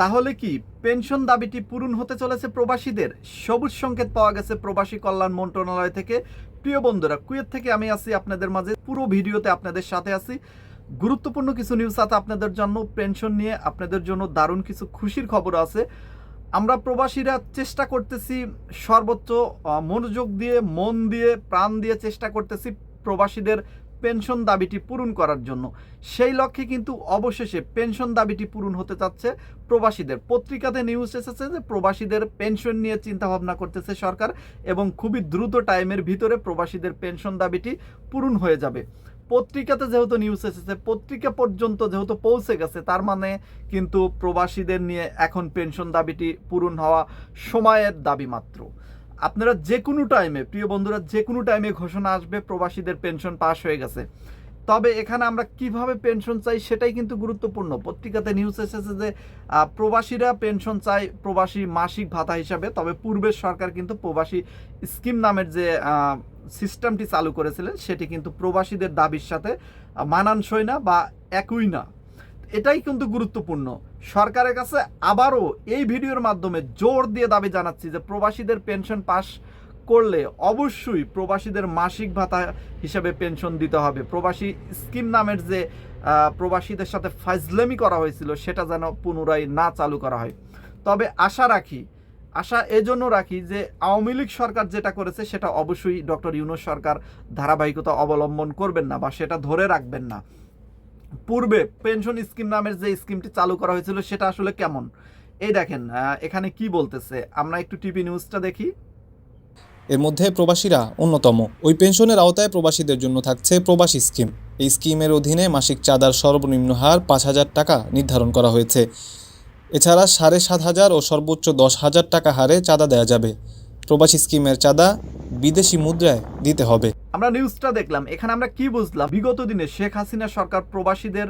তাহলে কি পেনশন দাবিটি পূরণ হতে চলেছে প্রবাসীদের? সবুজ সংকেত পাওয়া গেছে প্রবাসী কল্যাণ মন্ত্রণালয় থেকে। প্রিয় বন্ধুরা, কুয়েত থেকে আমি আছি আপনাদের মাঝে। পুরো ভিডিওতে আপনাদের সাথে আছি। গুরুত্বপূর্ণ কিছু নিউজ আছে আপনাদের জন্য। পেনশন নিয়ে আপনাদের জন্য দারুণ কিছু খুশির খবর আছে। আমরা প্রবাসীরা চেষ্টা করতেছি সর্বোচ্চ মনোযোগ দিয়ে, মন দিয়ে, প্রাণ দিয়ে চেষ্টা করতেছি প্রবাসীদের পেনশন দাবিটি পূরণ করার জন্য। সেই লক্ষ্যে কিন্তু অবশেষে পেনশন দাবিটি পূরণ হতে চাচ্ছে প্রবাসীদের। পত্রিকাতে নিউজ এসেছে যে প্রবাসীদের পেনশন নিয়ে চিন্তা ভাবনা করতেছে সরকার এবং খুবই দ্রুত টাইমের ভিতরে প্রবাসীদের পেনশন দাবিটি পূরণ হয়ে যাবে। পত্রিকাতে যেহেতু নিউজ এসেছে, পত্রিকা পর্যন্ত যেহেতু পৌঁছে গেছে, তার মানে কিন্তু প্রবাসীদের নিয়ে এখন পেনশন দাবিটি পূরণ হওয়া সময়ের দাবি মাত্র। আপনারা যে কোনো টাইমে প্রিয় বন্ধুরা যে কোনো টাইমে ঘোষণা আসবে, প্রবাসীদের পেনশন পাস হয়ে গেছে। তবে এখানে আমরা কীভাবে পেনশন চাই সেটাই কিন্তু গুরুত্বপূর্ণ। পত্রিকাতে নিউজ এসেছে যে প্রবাসীরা পেনশন চাই প্রবাসী মাসিক ভাতা হিসাবে, তবে পূর্বের সরকার কিন্তু প্রবাসী স্কিম নামের যে সিস্টেমটি চালু করেছিলেন, সেটি কিন্তু প্রবাসীদের দাবির সাথে মানানসই না বা একই না। এটাই কিন্তু গুরুত্বপূর্ণ। সরকারের কাছে আবারও এই ভিডিওর মাধ্যমে জোর দিয়ে দাবি জানাচ্ছি যে প্রবাসীদের পেনশন পাস করলে অবশ্যই প্রবাসীদের মাসিক ভাতা হিসেবে পেনশন দিতে হবে। প্রবাসী স্কিম নামের যে প্রবাসীদের সাথে ফাইজলেমি করা হয়েছিল, সেটা যেন পুনরায় না চালু করা হয়। তবে আশা রাখি, আশা এজন্য রাখি যে আওয়ামী লীগ সরকার যেটা করেছে, সেটা অবশ্যই ডক্টর ইউনুস সরকার ধারাবাহিকতা অবলম্বন করবেন না বা সেটা ধরে রাখবেন না। পূর্বে পেনশন স্কিম নামের যে স্কিমটি চালু করা হয়েছিল, সেটা আসলে কেমন? এই দেখেন এখানে কি বলতেছে? আমরা একটু টিভি নিউজটা দেখি। এর মধ্যে প্রবাসীরা অন্যতম। ওই পেনশনের আওতায় প্রবাসীদের জন্য থাকছে প্রবাসী স্কিম এই স্কিমের অধীনে মাসিক চাঁদার সর্বনিম্ন হার পাঁচ হাজার টাকা নির্ধারণ করা হয়েছে। এছাড়া সাড়ে সাত হাজার ও সর্বোচ্চ দশ হাজার টাকা হারে চাঁদা দেওয়া যাবে। প্রবাসী স্কিমের চাঁদা বিদেশি মুদ্রায় দিতে হবে। আমরা নিউজটা দেখলাম এখানে আমরা কি বুঝলাম? বিগত দিনে শেখ হাসিনা সরকার প্রবাসীদের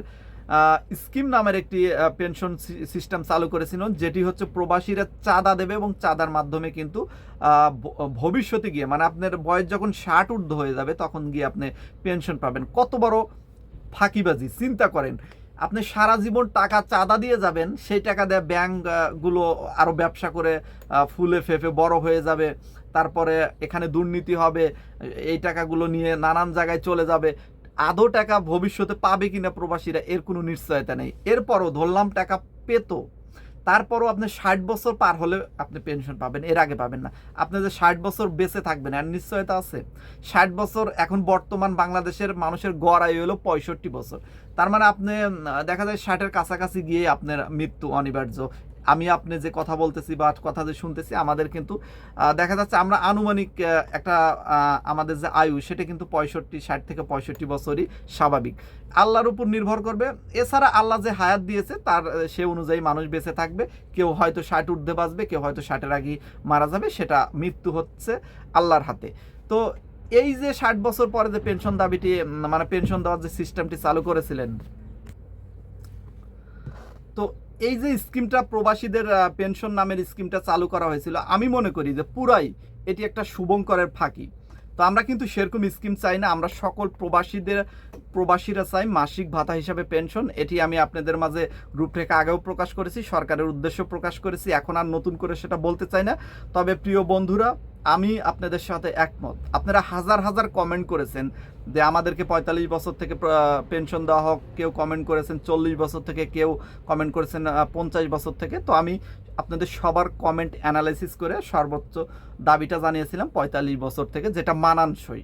স্কিম নামের একটি পেনশন সিস্টেম চালু করেছিল যেটি হচ্ছে প্রবাসীরা চাঁদা দেবে এবং চাঁদার মাধ্যমে কিন্তু ভবিষ্যতে গিয়ে মানে আপনার বয়স যখন ষাট ঊর্ধ্ব হয়ে যাবে তখন গিয়ে আপনি পেনশন পাবেন। কত বড় ফাঁকিবাজি চিন্তা করেন। আপনি সারা জীবন টাকা চাঁদা দিয়ে যাবেন সেই টাকা দিয়ে ব্যাংক আহ, গুলো আরও ব্যবসা করে ফুলে ফেফে বড় হয়ে যাবে। তারপরে এখানে দুর্নীতি হবে, এই টাকাগুলো নিয়ে নানান জায়গায় চলে যাবে। আদৌ টাকা ভবিষ্যতে পাবে কিনা প্রবাসীরা, এর কোনো নিশ্চয়তা নেই। এরপরও ধরলাম টাকা পেত, তারপরও আপনি ষাট বছর পার হলে আপনি পেনশন পাবেন, এর আগে পাবেন না। আপনি যে ষাট বছর বেঁচে থাকবেন আর নিশ্চয়তা আছে। ষাট বছর এখন বর্তমান বাংলাদেশের মানুষের গড় আয়ু হলো পঁয়ষট্টি বছর। তার মানে আপনি দেখা যায় ষাটের কাছাকাছি গিয়ে আপনার মৃত্যু অনিবার্য। আমি আপনি যে কথা বলতেছি বা কথা যে শুনতেছি, আমাদের কিন্তু দেখা যাচ্ছে আমরা আনুমানিক একটা আমাদের যে আয়ু, সেটা কিন্তু পঁয়ষট্টি, ষাট থেকে পঁয়ষট্টি বছরই স্বাভাবিক। আল্লাহর উপর নির্ভর করবে। এছাড়া আল্লাহ যে হায়াত দিয়েছে, তার, সে অনুযায়ী মানুষ বেঁচে থাকবে। কেউ হয়তো ষাট ঊর্ধ্বে বাঁচবে, কেউ হয়তো ষাটের আগেই মারা যাবে, সেটা মৃত্যু হচ্ছে আল্লাহর হাতে। তো এই যে ষাট বছর পরে যে পেনশন দাবিটি মানে পেনশন দেওয়ার যে সিস্টেমটি চালু করেছিলেন, তো এই যে স্কিমটা প্রবাসীদের পেনশন নামের স্কিমটা চালু করা হয়েছিল, আমি মনে করি যে পুরাই এটি একটা শুভঙ্করের ফাঁকি। তো আমরা কিন্তু সেরকম স্কিম চাই না, আমরা সকল প্রবাসীদের প্রবাসীরা চাই মাসিক ভাতা হিসাবে পেনশন। এটি আমি আপনাদের মাঝে রূপরেখা আগেও প্রকাশ করেছি, সরকারের উদ্দেশ্য প্রকাশ করেছি, এখন আর নতুন করে সেটা বলতে চাই না। তবে প্রিয় বন্ধুরা, আমি আপনাদের সাথে একমত। আপনারা হাজার হাজার কমেন্ট করেছেন যে আমাদেরকে পঁয়তাল্লিশ বছর থেকে পেনশন দেওয়া হোক, কেউ কমেন্ট করেছেন, চল্লিশ বছর থেকে কেউ কমেন্ট করেছেন পঞ্চাশ বছর থেকে। তো আমি আপনাদের সবার কমেন্ট অ্যানালাইসিস করে সর্বোচ্চ দাবিটা জানিয়েছিলাম পঁয়তাল্লিশ বছর থেকে, যেটা মানানসই।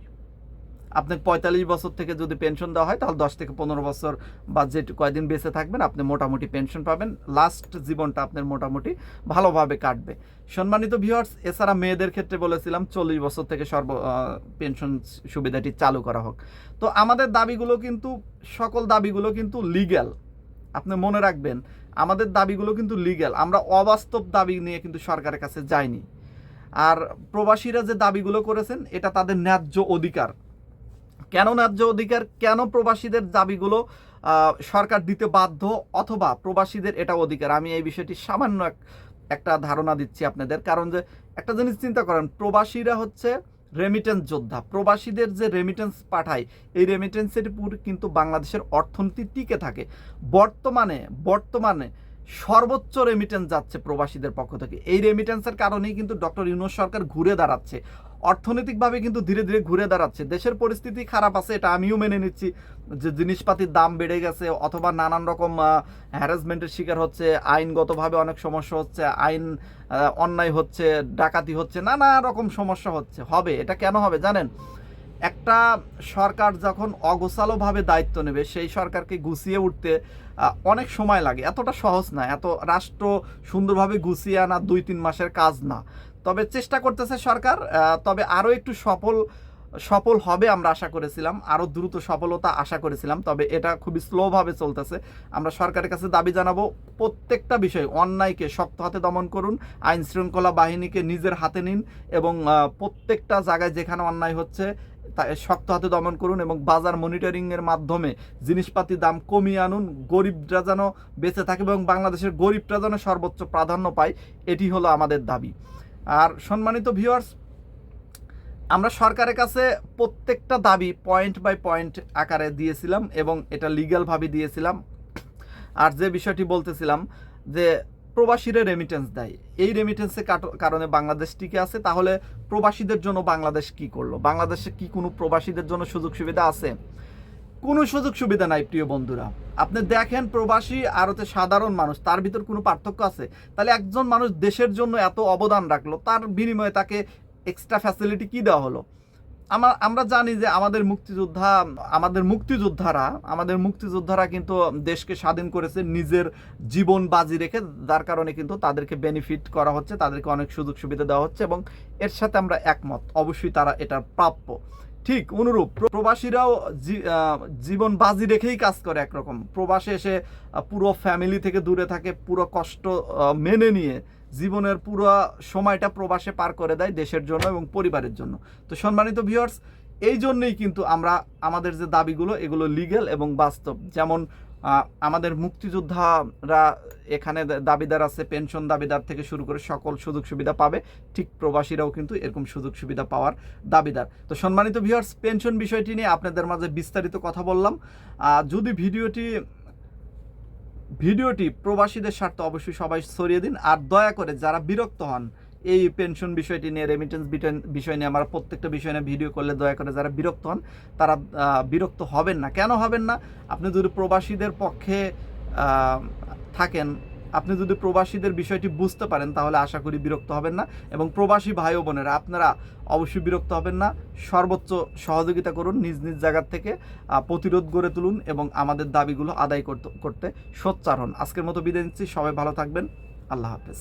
আপনি পঁয়তাল্লিশ বছর থেকে যদি পেনশন দেওয়া হয়, তাহলে দশ থেকে পনেরো বছর বা যে কয়দিন বেঁচে থাকবেন, আপনি মোটামুটি পেনশন পাবেন। লাস্ট জীবনটা আপনার মোটামুটি ভালোভাবে কাটবে। সম্মানিত ভিউয়ার্স এছাড়া মেয়েদের ক্ষেত্রে বলেছিলাম, চল্লিশ বছর থেকে সর্ব পেনশন সুবিধাটি চালু করা হোক। তো আমাদের দাবিগুলো কিন্তু, সকল দাবিগুলো কিন্তু লিগ্যাল আপনি মনে রাখবেন, আমাদের দাবিগুলো কিন্তু লিগ্যাল আমরা অবাস্তব দাবি নিয়ে কিন্তু সরকারের কাছে যাইনি। আর প্রবাসীরা যে দাবিগুলো করেছেন, এটা তাদের ন্যায্য অধিকার। কেন ন্যায্য অধিকার, কেন প্রবাসীদের দাবিগুলো সরকার দিতে বাধ্য অথবা প্রবাসীদের এটা অধিকার? আমি এই বিষয়টি সামান্য এক- একটা ধারণা দিচ্ছি আপনাদের। কারণ যে একটা জিনিস চিন্তা করেন, প্রবাসীরা হচ্ছে রেমিটেন্স যোদ্ধা। প্রবাসীদের যে রেমিটেন্স পাঠায়, এই রেমিটেন্সের উপর কিন্তু বাংলাদেশের অর্থনীতি টিকে থাকে। বর্তমানে বর্তমানে সর্বোচ্চ রেমিটেন্স যাচ্ছে প্রবাসীদের পক্ষ থেকে। এই রেমিটেন্সের কারণেই কিন্তু ডক্টর ইউনুস সরকার ঘুরে দাঁড়াচ্ছে। অর্থনৈতিকভাবে কিন্তু ধীরে ধীরে ঘুরে দাঁড়াচ্ছে। দেশের পরিস্থিতি খারাপ আছে, এটা আমিও মেনে নিচ্ছি। যে জিনিসপাতির দাম বেড়ে গেছে, অথবা নানান রকম হ্যারাসমেন্টের শিকার হচ্ছে, আইনগতভাবে অনেক সমস্যা হচ্ছে, আইন অন্যায় হচ্ছে, ডাকাতি হচ্ছে, নানা রকম সমস্যা হচ্ছে। হবে, এটা কেন হবে জানেন? একটা সরকার যখন অগোছালোভাবে দায়িত্ব নেবে, সেই সরকারকে গুছিয়ে উঠতে অনেক সময় লাগে। এতটা সহজ না, এত রাষ্ট্র সুন্দরভাবে গুছিয়ে আনা দুই তিন মাসের কাজ না। তবে চেষ্টা করতেছে সরকার তবে আরও একটু সফল সফল হবে আমরা আশা করেছিলাম আরও দ্রুত সফলতা আশা করেছিলাম, তবে এটা খুবই স্লোভাবে চলতেছে। আমরা সরকারের কাছে দাবি জানাব, প্রত্যেকটা বিষয় অন্যায়কে শক্ত হাতে দমন করুন, আইন শৃঙ্খলা বাহিনীকে নিজের হাতে নিন এবং প্রত্যেকটা জায়গায় যেখানে অন্যায় হচ্ছে, তা শক্ত হাতে দমন করুন এবং বাজার মনিটরিং এর মাধ্যমে জিনিসপাতির দাম কমিয়ে আনুন, গরিবরা যেন বেঁচে থাকে এবং বাংলাদেশের গরিবরা যেন সর্বোচ্চ প্রাধান্য পায়, এটি হলো আমাদের দাবি। আর সম্মানিত ভিউয়ার্স আমরা সরকারের কাছে প্রত্যেকটা দাবি পয়েন্ট বাই পয়েন্ট আকারে দিয়েছিলাম এবং এটা লিগ্যালভাবে দিয়েছিলাম। আর যে বিষয়টি বলতেছিলাম যে প্রবাসীরা রেমিটেন্স দেয়, এই রেমিটেন্সের কারণে বাংলাদেশ টিকে আছে, তাহলে প্রবাসীদের জন্য বাংলাদেশ কি করল? বাংলাদেশে কি কোনো প্রবাসীদের জন্য সুযোগ সুবিধা আছে? কোনো সুযোগ সুবিধা নাই, প্রিয় বন্ধুরা। আপনি দেখেন, প্রবাসী আর হচ্ছে সাধারণ মানুষ, তার ভিতর কোনো পার্থক্য আছে? তাহলে একজন মানুষ দেশের জন্য এত অবদান রাখল, তার বিনিময়ে তাকে এক্সট্রা ফ্যাসিলিটি কি দেওয়া হলো? আমার আমরা জানি যে আমাদের মুক্তিযোদ্ধা, আমাদের মুক্তিযোদ্ধারা আমাদের মুক্তিযোদ্ধারা কিন্তু দেশকে স্বাধীন করেছে নিজের জীবন বাজি রেখে, যার কারণে কিন্তু তাদেরকে বেনিফিট করা হচ্ছে, তাদেরকে অনেক সুযোগ সুবিধা দেওয়া হচ্ছে এবং এর সাথে আমরা একমত। অবশ্যই তারা এটা প্রাপ্য। ঠিক অনুরূপ প্রবাসীরাও জীবন বাজি রেখেই কাজ করে একরকম। প্রবাসে এসে পুরো ফ্যামিলি থেকে দূরে থাকে, পুরো কষ্ট মেনে নিয়ে জীবনের পুরো সময়টা প্রবাসে পার করে দেয় দেশের জন্য এবং পরিবারের জন্য। তো সম্মানিত ভিউয়ার্স এই জন্যই কিন্তু আমরা আমাদের যে দাবিগুলো, এগুলো লিগেল এবং বাস্তব। যেমন আমাদের মুক্তিযোদ্ধারা এখানে দাবিদার আছে, পেনশন দাবিদার থেকে শুরু করে সকল সুযোগ সুবিধা পাবে। ঠিক প্রবাসীরাও কিন্তু এরকম সুযোগ সুবিধা পাওয়ার দাবিদার। তো সম্মানিত ভিউয়ার্স পেনশন বিষয়টি নিয়ে আপনাদের মাঝে বিস্তারিত কথা বললাম। যদি ভিডিওটি ভিডিওটি প্রবাসীদের স্বার্থে অবশ্যই সবাই ছড়িয়ে দিন। আর দয়া করে যারা বিরক্ত হন এই পেনশন বিষয়টি নিয়ে রেমিটেন্স বিষয় নিয়ে, আমরা প্রত্যেকটা বিষয় নিয়ে ভিডিও করলে দয়া করে যারা বিরক্ত হন, তারা বিরক্ত হবেন না। কেন হবেন না? আপনি যদি প্রবাসীদের পক্ষে থাকেন, আপনি যদি প্রবাসীদের বিষয়টি বুঝতে পারেন, তাহলে আশা করি বিরক্ত হবেন না। এবং প্রবাসী ভাই ও বোনেরা, আপনারা অবশ্যই বিরক্ত হবেন না। সর্বোচ্চ সহযোগিতা করুন নিজ নিজ জায়গার থেকে প্রতিরোধ গড়ে তুলুন এবং আমাদের দাবিগুলো আদায় করতে করতে সোচ্চার হন। আজকের মতো বিদায় নিচ্ছি। সবাই ভালো থাকবেন। আল্লাহ হাফেজ।